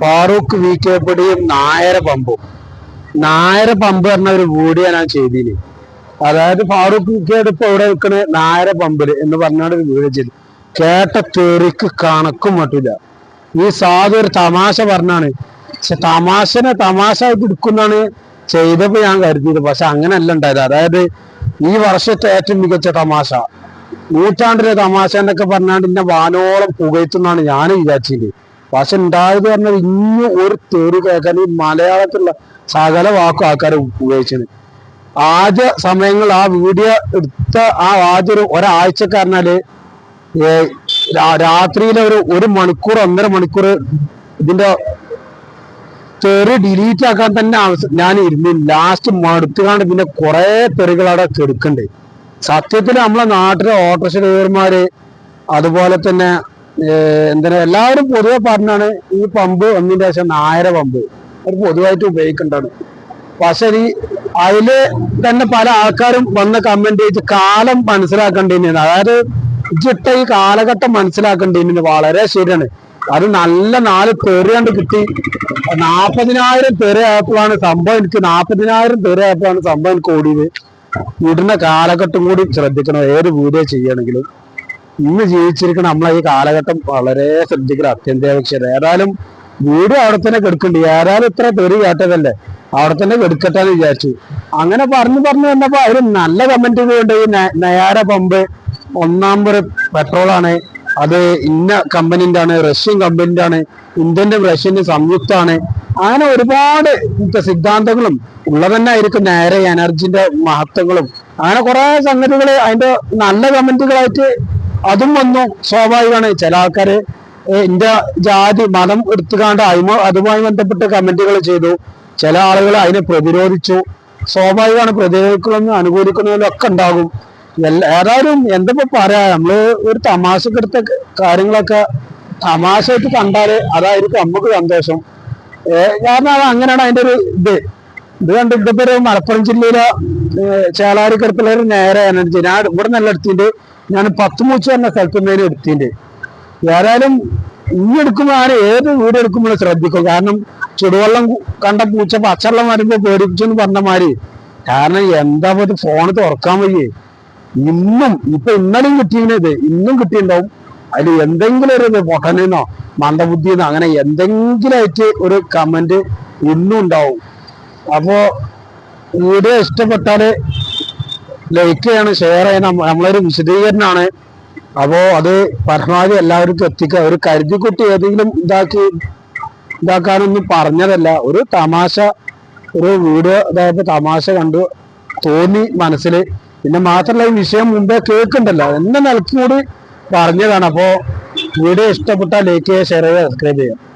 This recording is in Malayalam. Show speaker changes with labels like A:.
A: ഫാറൂഖ് വി കെ പൊടിയും നായര പമ്പും. നായര പമ്പ് പറഞ്ഞ ഒരു വീഡിയോ ഞാൻ ചെയ്തിന്. അതായത് ഫാറൂഖ് വി കെ ഇപ്പൊ ഇവിടെ നിൽക്കണ? നായര പമ്പിൽ എന്ന് പറഞ്ഞാണ് ഒരു വീഡിയോ ചെയ്തു കേട്ട തെറിക്ക് കണക്കും മട്ടില്ല. ഈ സാധു ഒരു തമാശ പറഞ്ഞാണ്. പക്ഷെ തമാശനെ തമാശ ആയിട്ട് ചെയ്തപ്പോ ഞാൻ കരുതിയത്. പക്ഷെ അങ്ങനെയല്ല ഉണ്ടായത്. അതായത് ഈ വർഷത്തെ ഏറ്റവും മികച്ച തമാശ. നൂറ്റാണ്ടിലെ തമാശ എന്നൊക്കെ പറഞ്ഞാണ്ട് ഇന്നെ വാനോളം പുകയത്തുന്നാണ് ഞാൻ വിചാരിച്ചത്. പക്ഷെ ഉണ്ടായത് പറഞ്ഞാൽ ഇന്ന് ഒരു തെറി കേൾക്കാൻ ഈ മലയാളത്തിലുള്ള സകല വാക്കും ആൾക്കാർ ഉപയോഗിച്ചത്. ആദ്യ സമയങ്ങൾ ആ വീഡിയോ എടുത്ത ആ ആദ്യ ഒരു ഒരാഴ്ചക്കാരനാല് രാത്രിയിലെ ഒരു ഒരു മണിക്കൂർ ഒന്നര മണിക്കൂർ ഇതിന്റെ തെറി ഡിലീറ്റ് ആക്കാൻ തന്നെ ഞാൻ ഇരുന്ന് ലാസ്റ്റ് മടുത്തുകാണ്ട് പിന്നെ കുറെ തെറികൾ അവിടെ കെടുക്കണ്ടേ. സത്യത്തിൽ നമ്മളെ നാട്ടിലെ ഓട്ടോറിക്ഷ ഡ്രൈവർമാര് അതുപോലെ തന്നെ എന്താ എല്ലാവരും പൊതുവെ പറഞ്ഞാണ് ഈ പമ്പ് ഒന്നിന്റെ ശേഷം നായര പമ്പ് ഒരു പൊതുവായിട്ട് ഉപയോഗിക്കേണ്ടതാണ്. പക്ഷെ ഈ അതിൽ തന്നെ പല ആൾക്കാരും വന്ന കമന്റ് ചെയ്ത് കാലം മനസ്സിലാക്കേണ്ടതിന് അതായത് ഇജിട്ട ഈ കാലഘട്ടം മനസ്സിലാക്കേണ്ടതിന് വളരെ ശരിയാണ്. അത് നല്ല നാല് തെറിയാണ്ട് കിട്ടി. നാപ്പതിനായിരം തെറിയായപ്പോഴാണ് സംഭവം എനിക്ക് നാപ്പതിനായിരം തെറിയായപ്പോഴാണ് സംഭവം എനിക്ക് ഓടിയത്. ഇടുന്ന കാലഘട്ടം കൂടി ശ്രദ്ധിക്കണം. ഏത് വീഡിയോ ചെയ്യണമെങ്കിലും ഇന്ന് ജീവിച്ചിരിക്കുന്ന നമ്മളെ ഈ കാലഘട്ടം വളരെ ശ്രദ്ധിക്കണം അത്യന്താപേക്ഷിത ഏതായാലും വീട് അവിടെ തന്നെ കെടുക്കണ്ട്. ഏതായാലും ഇത്ര തെറി കേട്ടതല്ലേ? അവിടെ തന്നെ കെടുക്കട്ടെ എന്ന് വിചാരിച്ചു. അങ്ങനെ പറഞ്ഞു പറഞ്ഞു വന്നപ്പോ അവർ നല്ല കമന്റ് ചെയ്തുകൊണ്ട് ഈ നയാര പമ്പ് ഒന്നാം പെട്രോൾ ആണ്. അത് ഇന്ന കമ്പനിന്റെ ആണ്. റഷ്യൻ കമ്പനിന്റെ ആണ്. ഇന്ത്യന്റെ റഷ്യന്റെ സംയുക്താണ് അങ്ങനെ ഒരുപാട് സിദ്ധാന്തങ്ങളും ഉള്ളത് തന്നെ ആയിരിക്കും നേരെ എനർജിന്റെ മഹത്വങ്ങളും. അങ്ങനെ കുറെ സംഗതികൾ അതിന്റെ നല്ല കമന്റുകളായിട്ട് അതും വന്നു. സ്വാഭാവികമാണ്. ചില ആൾക്കാര് എന്റെ ജാതി മതം എടുത്തുകാണ്ട് അയിമ അതുമായി ബന്ധപ്പെട്ട് കമന്റുകൾ ചെയ്തു. ചില ആളുകൾ അതിനെ പ്രതിരോധിച്ചു. സ്വാഭാവികമാണ്. പ്രതിരോധിക്കണമെന്ന് അനുകൂലിക്കുന്നതിലൊക്കെ ഉണ്ടാകും. എല്ലാ ഏതായാലും എന്തപ്പോ പറയാ? നമ്മൾ ഒരു തമാശക്കെടുത്ത കാര്യങ്ങളൊക്കെ തമാശയായിട്ട് കണ്ടാൽ അതായിരിക്കും നമുക്ക് സന്തോഷം. കാരണം അത് അങ്ങനെയാണ് അതിന്റെ ഒരു ഇത്. ഇത് കണ്ട് ഇതിപ്പോ മലപ്പുറം ജില്ലയിലെ ചേളാരിക്കടുത്തുള്ള ഒരു നേരെ എനർജി ഞാൻ ഇവിടെ നല്ല എടുത്തിണ്ട് ഞാൻ പത്തുമൂച്ച് പറഞ്ഞ തന്നെ നിന്ന് എടുത്തിണ്ട് ഏതായാലും ഇനി എടുക്കുമ്പോൾ ഞാൻ ഏത് വീട് എടുക്കുമ്പോഴും ശ്രദ്ധിക്കും. കാരണം ചുടുവെള്ളം കണ്ട പൂച്ച പച്ചവെള്ളം വരുമ്പോ പേടിപ്പിച്ചെന്ന് പറഞ്ഞ മാതിരി. കാരണം എന്താ ഇത് ഫോൺ തുറക്കാൻ വയ്യേ? ഇന്നും ഇപ്പൊ ഇന്നലെയും കിട്ടിയത് ഇന്നും കിട്ടിയിട്ടുണ്ടാവും. അതിൽ എന്തെങ്കിലും ഒരു പൊട്ടനെന്നോ മന്ദബുദ്ധിന്നോ? അങ്ങനെ എന്തെങ്കിലും ആയിട്ട് ഒരു കമന്റ് ഇന്നും ഉണ്ടാവും. അപ്പോ വീഡിയോ ഇഷ്ടപ്പെട്ടാൽ ലൈക്ക് ചെയ്യണം ഷെയർ ചെയ്യണം. നമ്മളൊരു വിശദീകരണമാണ്. അപ്പോ അത് പരമാവധി എല്ലാവർക്കും എത്തിക്കുക. ഒരു കരുതിക്കുട്ടി ഏതെങ്കിലും ഇതാക്കി ഇതാക്കാനൊന്നും പറഞ്ഞതല്ല. ഒരു തമാശ ഒരു വീഡിയോ അതായത് തമാശ കണ്ടു തോന്നി മനസ്സിൽ പിന്നെ മാത്രമല്ല ഈ വിഷയം മുമ്പേ കേൾക്കണ്ടല്ലോ. എന്ന നിലക്കൂടി കൂടി പറഞ്ഞതാണ്. അപ്പോ വീഡിയോ ഇഷ്ടപ്പെട്ടാൽ ലൈക്ക് ചെയ്യുക ഷെയർ ചെയ്യുക സബ്സ്ക്രൈബ് ചെയ്യുക.